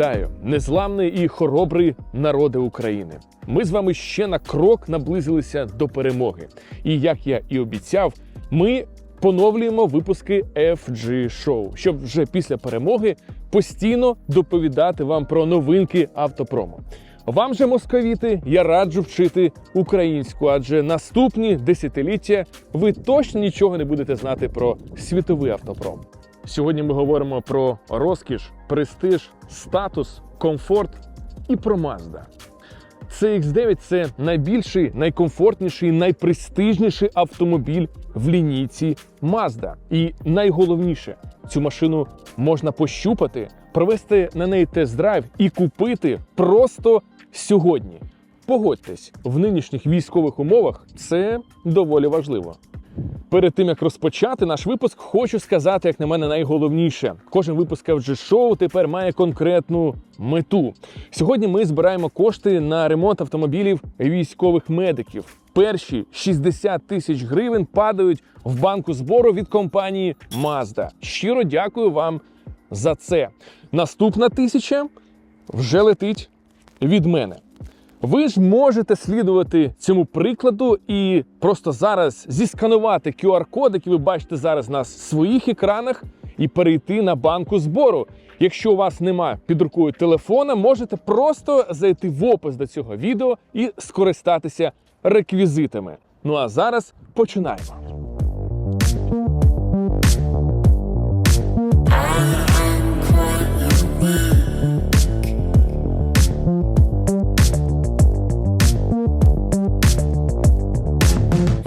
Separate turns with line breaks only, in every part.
Вітаю, незламний і хоробрий народи України. Ми з вами ще на крок наблизилися до перемоги. І як я і обіцяв, ми поновлюємо випуски FG Show, щоб вже після перемоги постійно доповідати вам про новинки автопрому. Вам же, московіти, я раджу вчити українську, адже наступні десятиліття ви точно нічого не будете знати про світовий автопром. Сьогодні ми говоримо про розкіш, престиж, статус, комфорт і про Mazda. CX-9 – це найбільший, найкомфортніший, найпрестижніший автомобіль в лінійці Mazda. І найголовніше, цю машину можна пощупати, провести на неї тест-драйв і купити просто сьогодні. Погодьтесь, в нинішніх військових умовах це доволі важливо. Перед тим як розпочати наш випуск, хочу сказати, як на мене, найголовніше. Кожен випуск FG Show тепер має конкретну мету. Сьогодні ми збираємо кошти на ремонт автомобілів військових медиків. Перші 60 тисяч гривень падають в банку збору від компанії Mazda. Щиро дякую вам за це. Наступна тисяча вже летить від мене. Ви ж можете слідувати цьому прикладу і просто зараз зісканувати QR-код, який ви бачите зараз на своїх екранах, і перейти на банку збору. Якщо у вас немає під рукою телефона, можете просто зайти в опис до цього відео і скористатися реквізитами. Ну а зараз починаємо.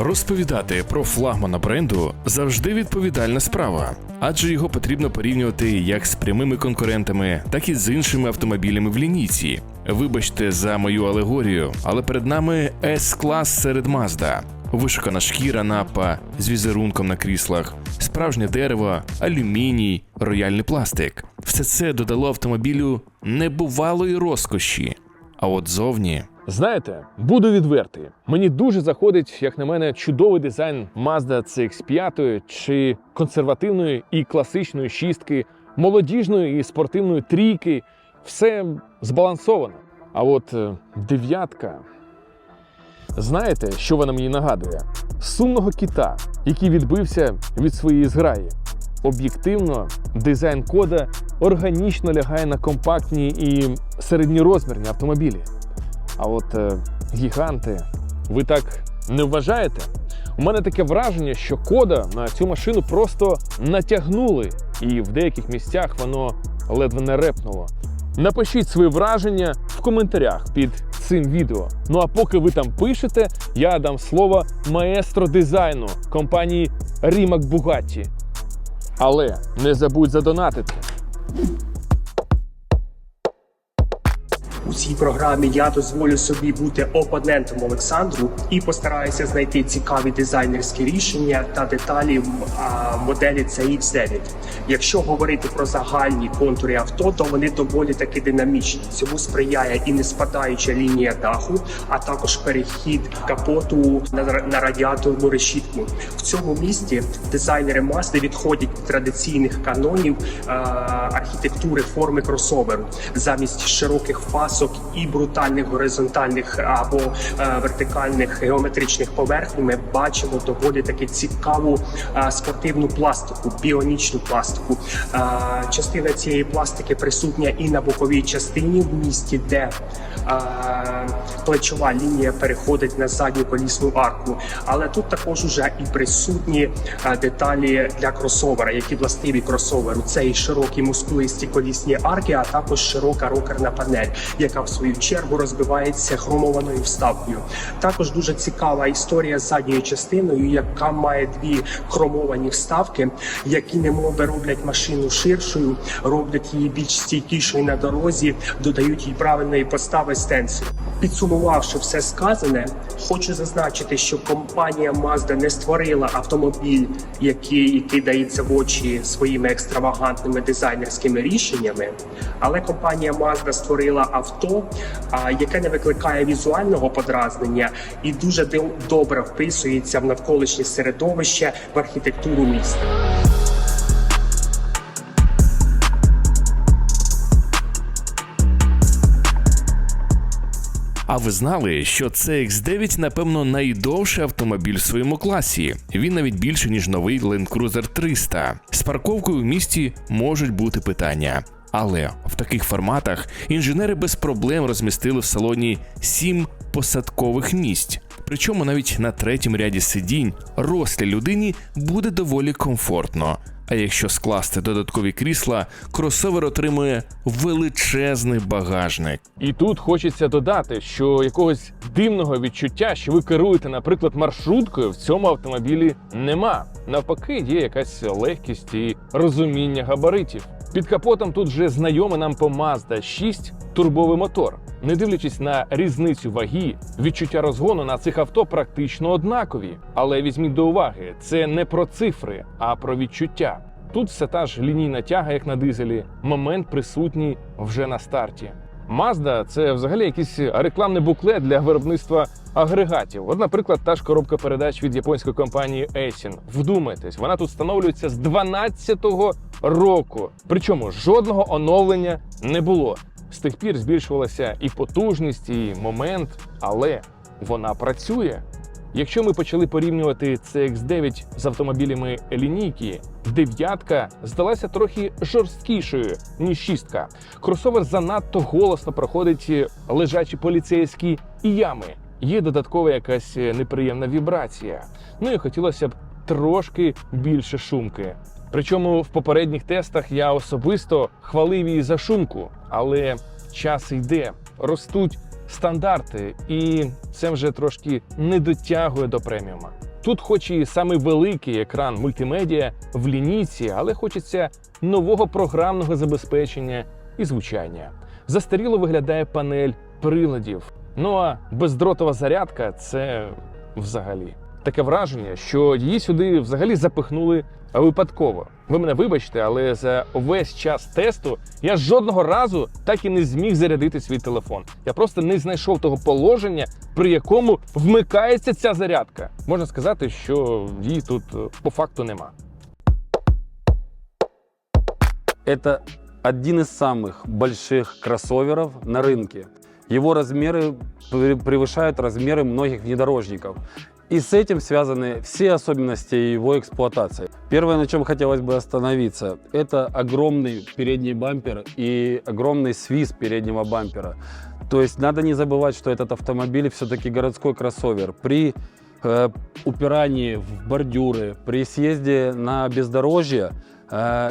Розповідати про флагмана бренду завжди відповідальна справа, адже його потрібно порівнювати як з прямими конкурентами, так і з іншими автомобілями в лінійці. Вибачте за мою алегорію, але перед нами S-клас серед Mazda. Вишукана шкіра напа з візерунком на кріслах, справжнє дерево, алюміній, рояльний пластик. Все це додало автомобілю небувалої розкоші. А от зовні
Знаєте, буду відвертий. Мені дуже заходить, як на мене, чудовий дизайн Mazda CX-5 чи консервативної і класичної шістки, молодіжної і спортивної трійки. Все збалансовано. А от е, дев'ятка. Знаєте, що вона мені нагадує? Сумного кіта, який відбився від своєї зграї. Об'єктивно, дизайн кода органічно лягає на компактні і середньорозмірні автомобілі. А от е, гіганти, ви так не вважаєте? У мене таке враження, що кода на цю машину просто натягнули, і в деяких місцях воно ледве не репнуло. Напишіть свої враження в коментарях під цим відео. Ну а поки ви там пишете, я дам слово маестро дизайну компанії Rimac Bugatti. Але не забудь задонатити.
У цій програмі я дозволю собі бути опонентом Олександру і постараюся знайти цікаві дизайнерські рішення та деталі моделі CX-9. Якщо говорити про загальні контури авто, то вони доволі таки динамічні. Цьому сприяє і не спадаюча лінія даху, а також перехід капоту на, радіаторну решітку. В цьому місті дизайнери Mazda відходять від традиційних канонів архітектури форми кросоверу замість широких фасок і брутальних горизонтальних або е, вертикальних геометричних поверхень. Ми бачимо доволі таки цікаву е, спортивну пластику, біонічну пластику. Е, частина цієї пластики присутня і на боковій частині в місті, де плечова лінія переходить на задню колісну арку. Але тут також уже і присутні деталі для кросовера, які властиві кросоверу. Це і широкі мускулисті колісні арки, а також широка рокерна панель, яка в свою чергу розбивається хромованою вставкою. Також дуже цікава історія з задньою частиною, яка має дві хромовані вставки, які немовби роблять машину ширшою, роблять її більш стійкішою на дорозі, додають їй правильної постави стенсу. Підсумувавши все сказане, хочу зазначити, що компанія Mazda не створила автомобіль, який кидається в очі своїми екстравагантними дизайнерськими рішеннями, але компанія Mazda створила авто, а, яке не викликає візуального подразнення і дуже добре вписується в навколишнє середовище в архітектуру міста.
А ви знали, що CX-9, напевно, найдовший автомобіль в своєму класі. Він навіть більше, ніж новий Land Cruiser 300. З парковкою в місті можуть бути питання. Але в таких форматах інженери без проблем розмістили в салоні сім посадкових місць. Причому навіть на третьому ряді сидінь рослій людині буде доволі комфортно. А якщо скласти додаткові крісла, кросовер отримує величезний багажник.
І тут хочеться додати, що якогось дивного відчуття, що ви керуєте, наприклад, маршруткою, в цьому автомобілі нема. Навпаки, є якась легкість і розуміння габаритів. Під капотом тут вже знайомий нам по Mazda 6 турбовий мотор. Не дивлячись на різницю ваги, відчуття розгону на цих авто практично однакові. Але візьміть до уваги, це не про цифри, а про відчуття. Тут все та ж лінійна тяга, як на дизелі, момент присутній вже на старті. Mazda – це взагалі якийсь рекламний буклет для виробництва агрегатів. От, наприклад, та ж коробка передач від японської компанії Aisin. Вдумайтесь, вона тут встановлюється з 12-го року. Причому жодного оновлення не було. З тих пір збільшувалася і потужність, і момент, але вона працює. Якщо ми почали порівнювати CX-9 з автомобілями лінійки, дев'ятка здалася трохи жорсткішою ніж шістка. Кросовер занадто голосно проходить лежачі поліцейські ями. Є додаткова якась неприємна вібрація. Ну і хотілося б трошки більше шумки. Причому в попередніх тестах я особисто хвалив її за шумку, але час йде, ростуть стандарти, і це вже трошки не дотягує до преміума. Тут, хоч і самий великий екран мультимедіа в лінійці, але хочеться нового програмного забезпечення і звучання. Застаріло виглядає панель приладів. Ну а бездротова зарядка це взагалі. Таке враження, що її сюди взагалі запихнули випадково. Ви мене вибачте, але за весь час тесту я жодного разу так і не зміг зарядити свій телефон. Я просто не знайшов того положення, при якому вмикається ця зарядка. Можна сказати, що її тут е, по факту нема.
Это один из самых больших кроссоверов на рынке. Его размеры пре- превышают размеры многих внедорожников. И с этим связаны все особенности его эксплуатации. Первое, на чем хотелось бы остановиться, это огромный передний бампер и огромный свист переднего бампера. То есть надо не забывать, что этот автомобиль все-таки городской кроссовер. При э, упирании в бордюры, при съезде на бездорожье э,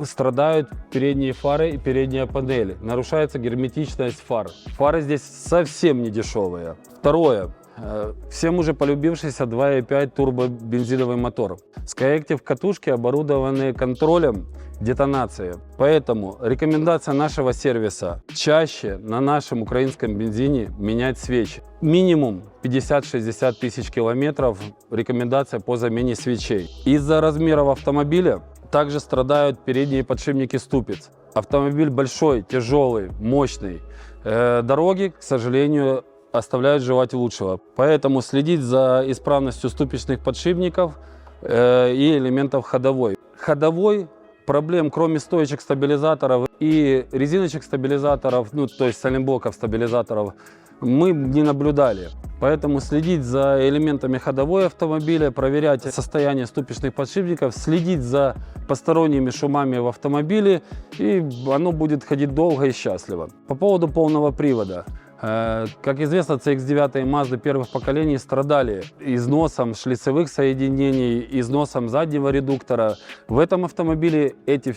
страдают передние фары и передняя панель. Нарушается герметичность фар. Фары здесь совсем не дешевые. Второе. Э, Всем уже полюбившийся 2.5 турбобензиновый мотор. Skyactiv катушки оборудованы контролем детонации. Поэтому рекомендация нашего сервиса чаще на нашем украинском бензине менять свечи. Минимум 50-60 тысяч километров рекомендация по замене свечей. Из-за размеров автомобиля также страдают передние подшипники ступиц. Автомобиль большой, тяжелый, мощный. Э, Дороги, к сожалению, оставляют желать лучшего. Поэтому следить за исправностью ступичных подшипников э, и элементов ходовой. Ходовой проблем, кроме стоечек стабилизаторов и резиночек стабилизаторов, ну то есть саленблоков стабилизаторов, мы не наблюдали. Поэтому следить за элементами ходовой автомобиля, проверять состояние ступичных подшипников, следить за посторонними шумами в автомобиле, и оно будет ходить долго и счастливо. По поводу полного привода. Э, Как известно, CX-9 и Mazda первых поколений страдали износом шлицевых соединений, износом заднего редуктора. В этом автомобиле эти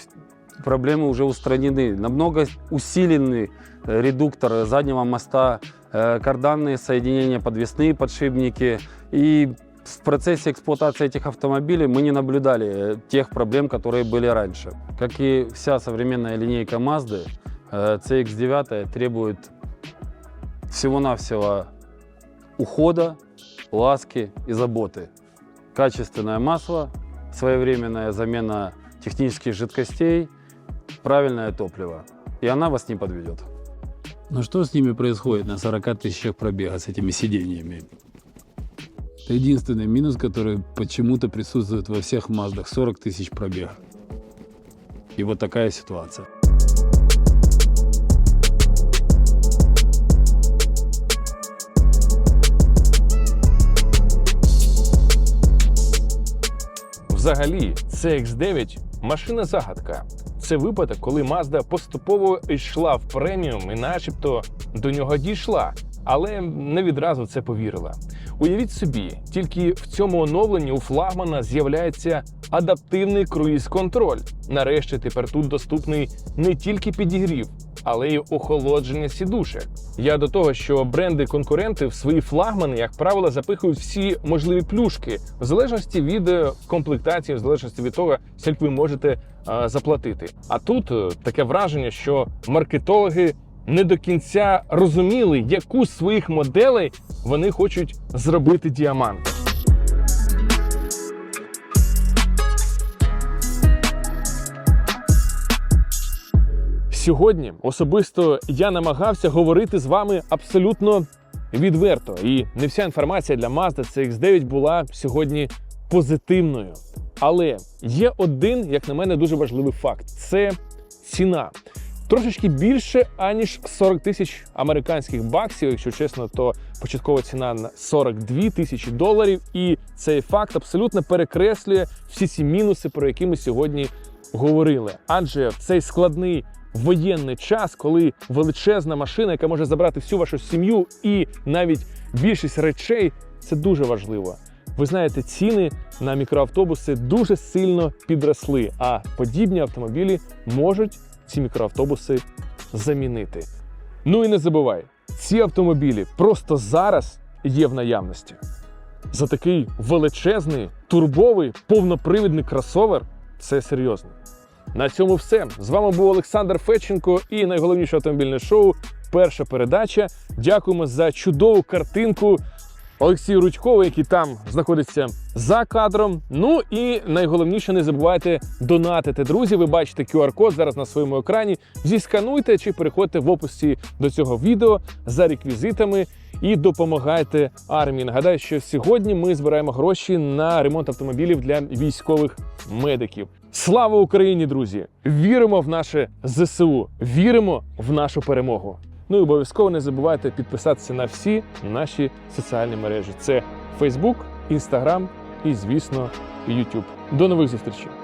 проблемы уже устранены. Намного усиленный э, редуктор заднего моста, э, карданные соединения, подвесные подшипники. И в процессе эксплуатации этих автомобилей мы не наблюдали тех проблем, которые были раньше. Как и вся современная линейка Mazda, э, CX-9 требует всего-навсего ухода, ласки и заботы. Качественное масло, своевременная замена технических жидкостей, правильное топливо. И она вас не подведет.
Но что с ними происходит на 40 тысячах пробега, с этими сиденьями? Это единственный минус, который почему-то присутствует во всех Маздах. 40 тысяч пробега. И вот такая ситуация.
Взагалі, CX-9 – машина загадка. Це випадок, коли Mazda поступово йшла в преміум і начебто до нього дійшла, але не відразу це повірила. Уявіть собі, тільки в цьому оновленні у флагмана з'являється адаптивний круїз-контроль. Нарешті тепер тут доступний не тільки підігрів, але й охолодження сідушек. Я до того, що бренди-конкуренти в свої флагмани, як правило, запихують всі можливі плюшки в залежності від е, комплектації, в залежності від того, скільки ви можете е, заплатити. А тут е, таке враження, що маркетологи не до кінця розуміли, яку з своїх моделей вони хочуть зробити діамант. Сьогодні особисто я намагався говорити з вами абсолютно відверто, і не вся інформація для Mazda CX-9 була сьогодні позитивною. Але є один, як на мене, дуже важливий факт: це ціна. Трошечки більше аніж 40 тисяч американських баксів. Якщо чесно, то початкова ціна на 42 тисячі доларів. І цей факт абсолютно перекреслює всі ці мінуси, про які ми сьогодні говорили. Адже цей складний воєнний час, коли величезна машина, яка може забрати всю вашу сім'ю і навіть більшість речей, це дуже важливо. Ви знаєте, ціни на мікроавтобуси дуже сильно підросли, а подібні автомобілі можуть ці мікроавтобуси замінити. Ну і не забувай, ці автомобілі просто зараз є в наявності. За такий величезний, турбовий, повнопривідний кросовер це серйозно. На цьому все. З вами був Олександр Федченко і найголовніше автомобільне шоу. Перша передача. Дякуємо за чудову картинку Олексію Рудькову, який там знаходиться за кадром. Ну і найголовніше, не забувайте донатити. Друзі, ви бачите QR-код зараз на своєму екрані. Зіскануйте чи переходьте в описі до цього відео за реквізитами і допомагайте армії. Нагадаю, що сьогодні ми збираємо гроші на ремонт автомобілів для військових медиків. Слава Україні, друзі! Віримо в наше ЗСУ, віримо в нашу перемогу. Ну і обов'язково не забувайте підписатися на всі наші соціальні мережі: це Facebook, Instagram і, звісно, YouTube. До нових зустрічей!